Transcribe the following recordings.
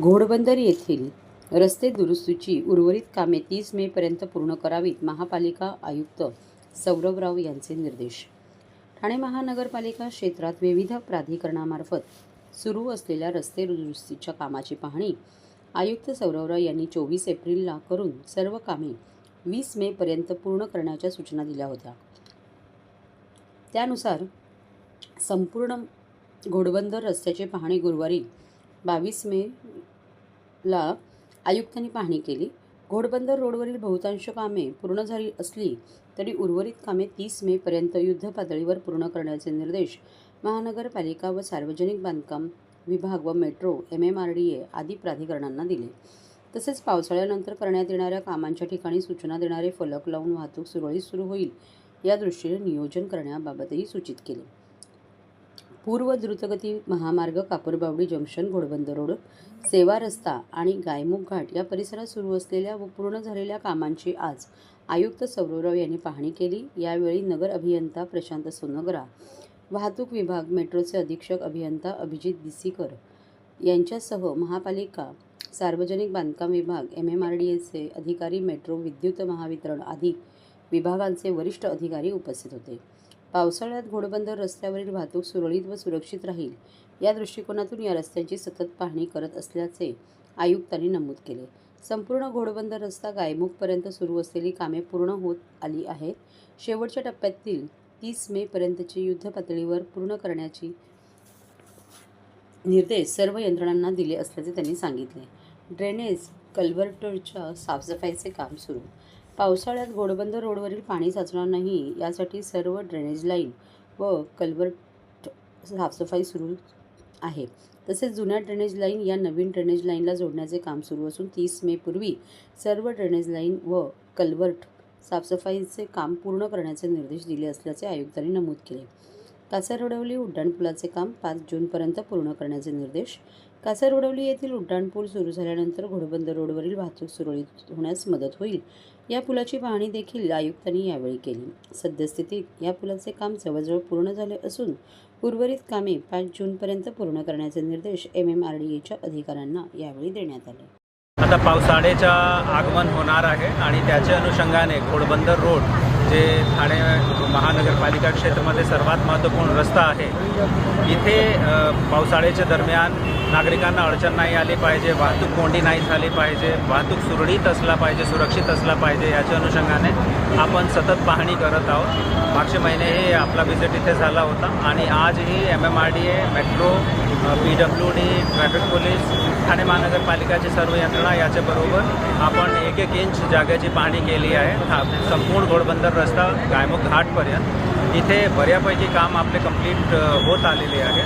घोडबंदर येथील रस्ते दुरुस्तीची उर्वरित कामे तीस मेपर्यंत पूर्ण करावीत महापालिका आयुक्त सौरभराव यांचे निर्देश. ठाणे महानगरपालिका क्षेत्रात विविध प्राधिकरणामार्फत सुरू असलेल्या रस्ते दुरुस्तीच्या कामाची पाहणी आयुक्त सौरवराव यांनी चोवीस एप्रिलला करून सर्व कामे वीस मेपर्यंत पूर्ण करण्याच्या सूचना दिल्या होत्या. त्यानुसार संपूर्ण घोडबंदर रस्त्याची पाहणी गुरुवारी बावीस मे ला आयुक्तांनी पाहणी केली. घोडबंदर रोडवरील बहुतांश कामे पूर्ण झाली असली तरी उर्वरित कामे तीस मेपर्यंत युद्ध पातळीवर पूर्ण करण्याचे निर्देश महानगरपालिका व सार्वजनिक बांधकाम विभाग व metro M M R D A आदी प्राधिकरणांना दिले. तसेच पावसाळ्यानंतर करण्यात येणाऱ्या कामांच्या ठिकाणी सूचना देणारे फलक लावून वाहतूक सुरळीत सुरू होईल या दृष्टीने नियोजन करण्याबाबतही सूचित केले. पूर्व द्रुतगती महामार्ग कापूरबावडी जंक्शन घोडबंदर रोड सेवा रस्ता आणि गायमुख घाट या परिसरात सुरू असलेल्या व पूर्ण झालेल्या कामांची आज आयुक्त सौरवराव यांनी पाहणी केली. यावेळी नगर अभियंता प्रशांत सोनगरा वाहतूक विभाग मेट्रोचे अधीक्षक अभियंता अभिजित दिसीकर यांच्यासह महापालिका सार्वजनिक बांधकाम विभाग एम एम आर डी एचे अधिकारी मेट्रो विद्युत महावितरण आदी विभागांचे वरिष्ठ अधिकारी उपस्थित होते. पावसाळ्यात घोडबंदर रस्त्यावरील वाहतूक सुरळीत व सुरक्षित राहील. या दृष्टिकोनातून या रस्त्यांची सतत पाहणी करत असल्याचे आयुक्तांनी नमूद केले. संपूर्ण घोडबंदर रस्ता गायमुखपर्यंत सुरू असलेली कामे पूर्ण होत आली आहेत. शेवटच्या टप्प्यातील तीस मेपर्यंतची युद्ध पातळीवर पूर्ण करण्याची निर्देश सर्व यंत्रणांना दिले असल्याचे त्यांनी सांगितले. ड्रेनेज कल्व्हर्टरच्या साफसफाईचे काम सुरू पावसाळ्यात घोडबंदर रोडवरील पाणी साचणार नाही यासाठी सर्व ड्रेनेज लाईन व कल्वर्ट साफसफाई सुरू आहे. तसेच जुन्या ड्रेनेज लाईन या नवीन ड्रेनेज लाईनला जोडण्याचे काम सुरू असून तीस मेपूर्वी सर्व ड्रेनेज लाईन व कल्वर्ट साफसफाईचे काम पूर्ण करण्याचे निर्देश दिले असल्याचे आयुक्तांनी नमूद केले. कासारवडवली उड्डाणपुलाचे काम पाच जूनपर्यंत पूर्ण करण्याचे निर्देश. कासारवडवली येथील उड्डाणपूल सुरू झाल्यानंतर घोडबंदर रोडवरील वाहतूक सुरळीत होण्यास मदत होईल. या पुलाची पाहणी देखील आयुक्तांनी यावेळी केली. सद्यस्थितीत या पुलाचे काम जवळजवळ पूर्ण झाले असून उर्वरित कामे पाच जूनपर्यंत पूर्ण करण्याचे निर्देश एम एम आर डी एच्या अधिकाऱ्यांना यावेळी देण्यात आले. आता पावसाळ्याचं आगमन होणार आहे आणि त्याच्या अनुषंगाने घोडबंदर रोड जे ठाणे महानगरपालिका क्षेत्रामध्ये सर्वात महत्त्वपूर्ण रस्ता आहे इथे पावसाळ्याच्या दरम्यान नागरिकांना अडचण नाही आली पाहिजे वाहतूक कोंडी नाही झाली पाहिजे वाहतूक सुरळीत असला पाहिजे सुरक्षित असला पाहिजे याच्या अनुषंगाने आपण सतत पाहणी करत आहोत. मागचे महिनेही आपला व्हिजिट इथे झाला होता आणि आजही M M R D A metro P W D traffic police Thane महानगरपालिकाची सर्व यंत्रणा याच्याबरोबर आपण एक एक इंच जागेची पाहणी केली आहे. हा संपूर्ण घोडबंदर रस्ता गायमुख घाटपर्यंत. इथे बऱ्यापैकी काम आपले कंप्लीट होत आलेले आहे.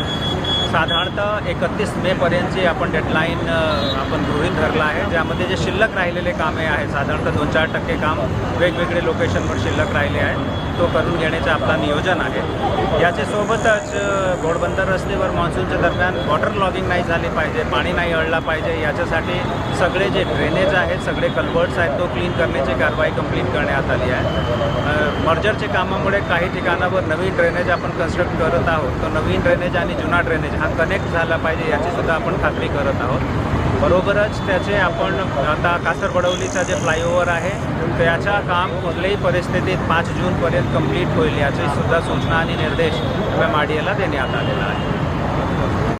साधारणतः एकतीस मेपर्यंतची आपण डेडलाईन आपण गृहीत धरला आहे ज्यामध्ये जे शिल्लक राहिलेले कामे आहेत साधारणतः दोन चार टक्के काम वेगवेगळे लोकेशनवर शिल्लक राहिले आहे तो करून घेण्याचं आपला नियोजन आहे. याच्यासोबतच घोडबंदर रस्तेवर मान्सूनच्या दरम्यान वॉटर लॉगिंग नाही झाली पाहिजे पाणी नाही अडला पाहिजे याच्यासाठी सगळे जे ड्रेनेज आहेत सगळे कल्वर्ट्स आहेत तो क्लीन करण्याची कारवाई कंप्लीट करण्यात आली आहे. मर्जरच्या कामामुळे काही ठिकाणावर नवीन ड्रेनेज आपण कन्स्ट्रक्ट करत आहोत. तर नवीन ड्रेनेज आणि जुना ड्रेनेज हा कनेक्ट झाला पाहिजे याचीसुद्धा आपण खात्री करत आहोत. बरोबरच त्याचे आपण आता कासरबडवलीचा जे फ्लायओव्हर आहे त्याचा काम कुठल्याही परिस्थितीत पाच जूनपर्यंत कंप्लीट होईल याचीसुद्धा सूचना आणि निर्देश एम एम आर डी एला देण्यात आलेला आहे.